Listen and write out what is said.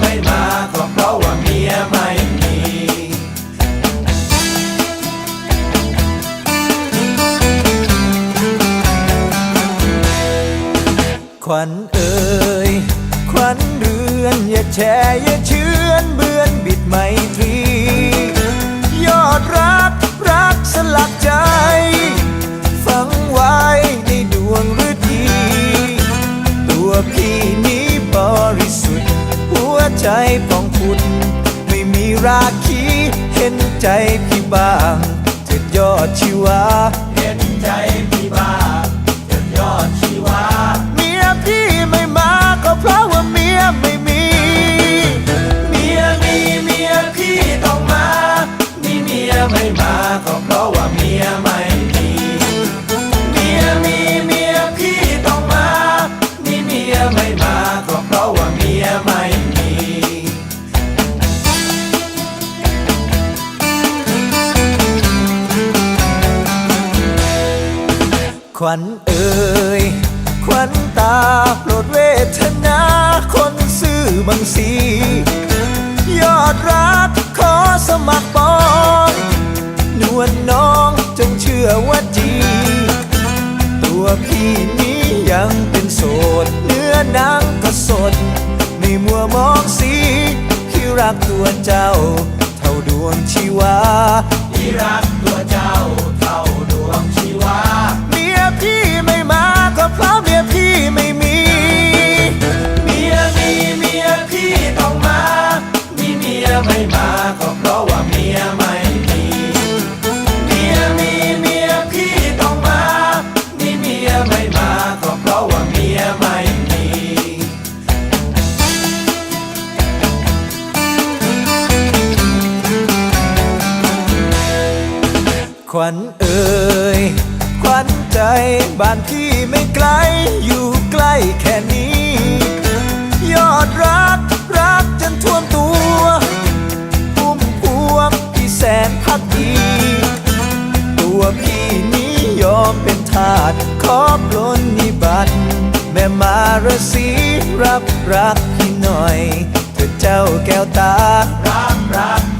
ไม่มาก็เพราะว่าเมียไม่มีขวัญเอ่ยขวัญเรือนอย่าแช่อย่าเชือนเบือนบิดไมตรี ใจของพุนไม่มีราคีเห็นใจพี่บ้างเถิดยอดชีวา เห็นใจพี่บ้าง วัญเอ่ยขวัญตาโปรดเวทนาคนซื่อบางสี ยอดรักขอสมัครปองนวลน้องจงเชื่อว่าจีตัวพี่นี้ยังเป็นโสด เนื้อนังก็สด ไม่มัวมองสีพี่รักตัวเจ้า เท่าดวงชีวาที่รัก มาก็เพราะว่าเมียไม่มีเมียมีเมียพี่ต้องมามีเมียไม่มาก็เพราะว่าเมียไม่มีขวัญเอ่ยขวัญใจบ้านพี่ไม่ไกลอยู่ใกล้แค่นี้ ชาติ ขอปลนนิบัติ แม่มารสีรับรักพี่หน่อย เธอเจ้าแก้วตารักรัก